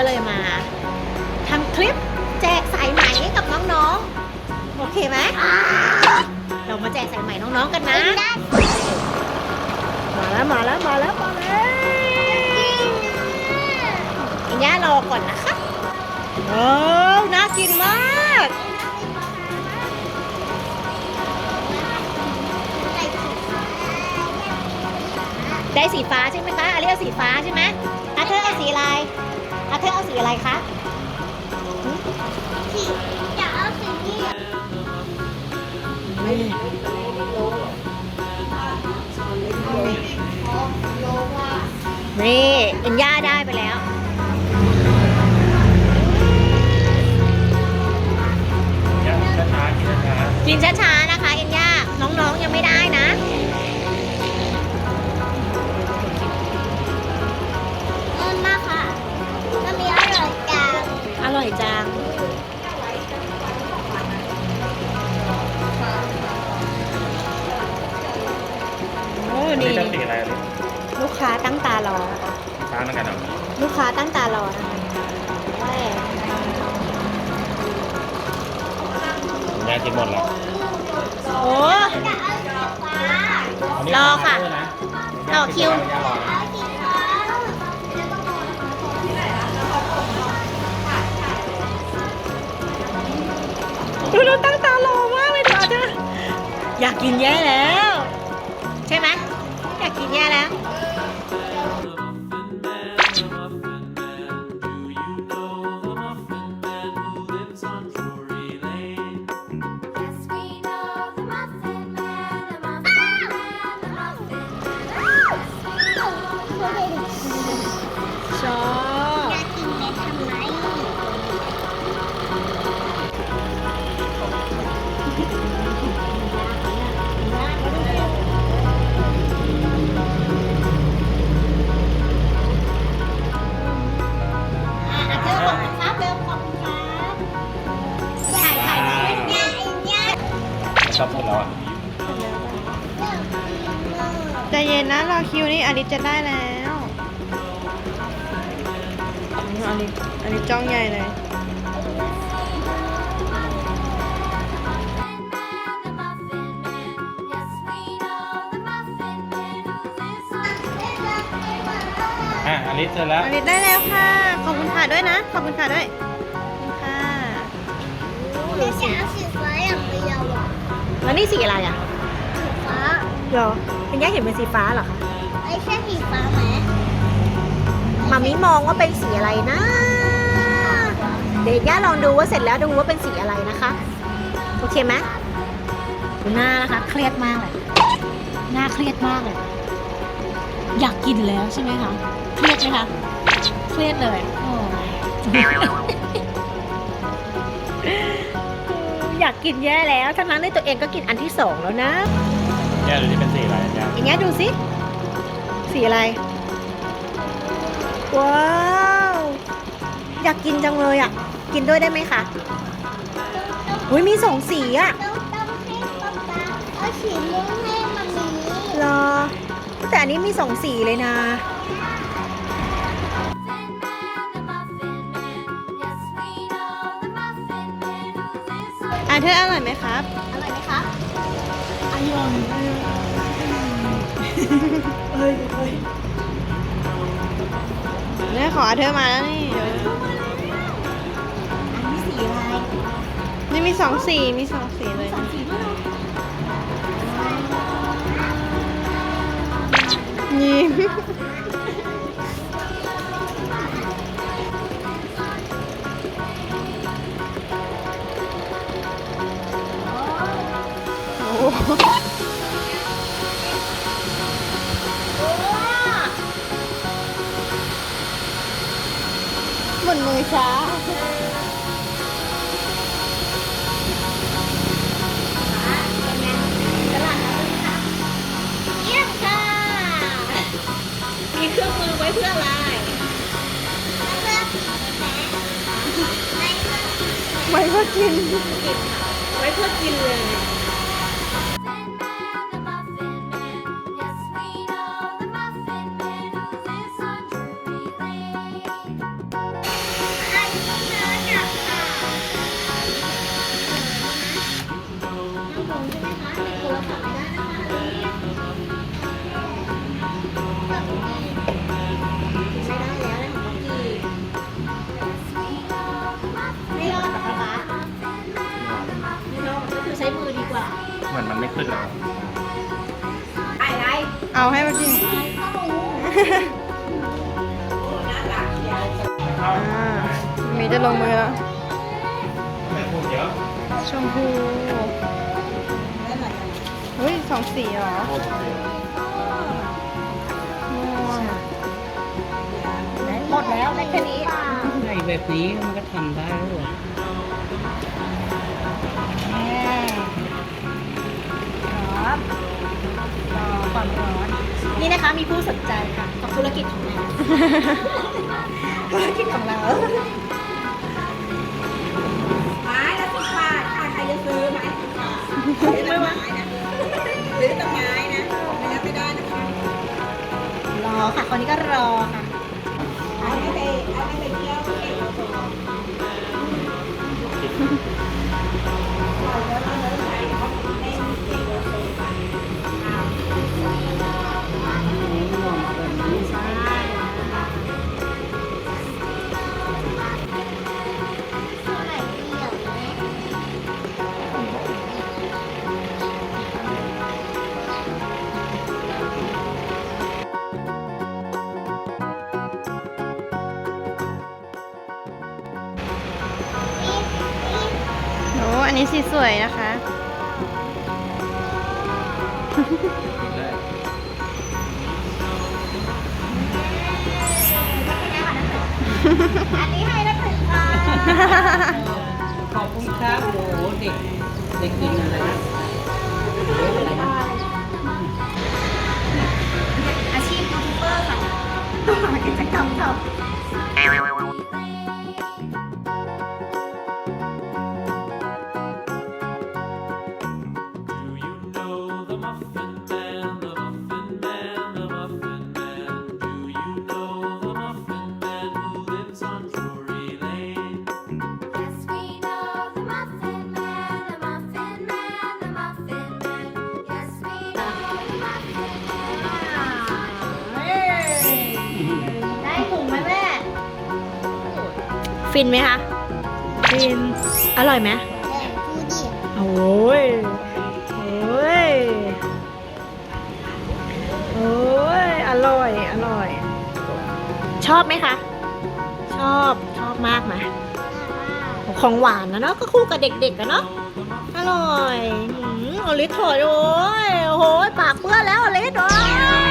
ก็เลยมาทำคลิปแจกสายไหมให้กับน้องๆ โอเคไหม เรามาแจกสายไหมน้องๆกันนะ มาแล้วมาแล้วมาแล้วมาแล้วอันย่ารอก่อนนะคะโอ้วน่ากินมากได้สีฟ้าใช่ไหมคะอาเรียกสีฟ้าใช่ไหมอาเธอเอาสีอะไร อาเธอเอาสีอะไรคะอยากเอาสีนี้นี่เอ็นย่าได้ไปแล้วยังช้าๆกินช้า นี่นี่จะสีอะไรเลยลูกค้าตั้งตารอนะคะช้าเหมือนกันเหรอลูกค้าตั้งตารอนะคะแม่แม่กินหมดแล้วโอ้อยากเอาสีฟ้ารอค่ะต่อคิวย่ารอนะเอาสีฟ้าดูเราตั้งตารอมากเลยเดี๋ยวเธออยากกินแย่แล้ว ใช่ไหม อยา คิวนี่อลิสจะได้แล้วอันนี้อันิจ้องใหญ่เลย อะอลิสเจอแล้ว อลิสได้แล้วค่ะ ขอบคุณค่ะด้วยนะ ขอบคุณค่ะด้วยขอบคุณค่ะไม่ใช่เอสีฟ้าอย่างเดียวอะแล้วนี่สีอะไรอะสีฟ้า เหรอเป็นแย่เห็นเป็นสีฟ้าเหรอคะ ไม่ใช่สีฟ้าไหมมามิมองว่าเป็นสีอะไรนะ เดี๋ยวย่าลองดูว่าเสร็จแล้วดูว่าเป็นสีอะไรนะคะ โอเคไหมดูหน้านะคะ เครียดมากเลย หน้าเครียดมากเลย อยากกินแล้วใช่ไหมคะ เครียดไหมคะ เครียดเลยโอ้ยอยากกินแย่แล้ว ทั้งนั้นในตัวเองก็กินอันที่สองแล้วนะ แย่ดูที่เป็นสีอะไรย่าอย่างเงี้ยดูสิ สีอะไร ว้าว อยากกินจังเลยอะ กินด้วยได้ไหมคะอุ้ยมีสองสีอะต้องต้องให้ป๊าป๊าเอาสีม่วงให้มันมีเหรอ แต่อันนี้มีสองสีเลยนะอะเธออร่อยไหมครับ อร่อยไหมครับอร่อย เนี่ยขอเธอมาแล้วนี่อันนี้สีอะไรนี่มีสองสีมีสองสีเลย สองสีด้วยเหรอยิ้มโอ้ ช้าเยี่ยมค่ะ มีเครื่องมือไว้เพื่ออะไร ไว้ก็กิน ไว้เพื่อกินเลย เอาให้มากินอ่ามีจะลงมือแล้วไม่พูดเยอะชมพูเฮ้ยสองสีเหรอพูดเยอะม่วงหมดแล้วได้แค่นี้ไอ้แบบนี้มันก็ทำได้แล้วเหรอครับ รอความร้อน นี่นะคะมีผู้สนใจค่ะกับธุรกิจของเรา ธุรกิจของเรา ไม้ละสิบบาทค่ะใครจะซื้อไม้สิบบาทซื้อแต่ไม้นะซื้อแต่ไม้นะไม่ได้ไม่ได้นะคะรอค่ะคนนี้ก็รอค่ะ เอาไม่ไปเอาไม่ไปเที่ยวเก็บเราตัว อ้อันนี้สีสวยนะคะ อันนี้ให้นักศึกษาขอบคุณครับโอ้โหเด็กเด็กกินอะไรนะเด็กอะไรนะอาชีพยูทูบเบอร์ค่ะต้องหากิจกรรมทำ ฟินไหมคะ ฟิน อร่อยไหมโอ้ยโอ้ยโอ้ยอร่อย อร่อย ชอบไหมคะ ชอบ ชอบมากไหมของหวานนะเนาะ ก็คู่กับเด็กๆอะเนาะ อร่อยอืมอลิสถอยโอ้ยโอ้โหปากเปื้อนแล้วอลิสโอ้ย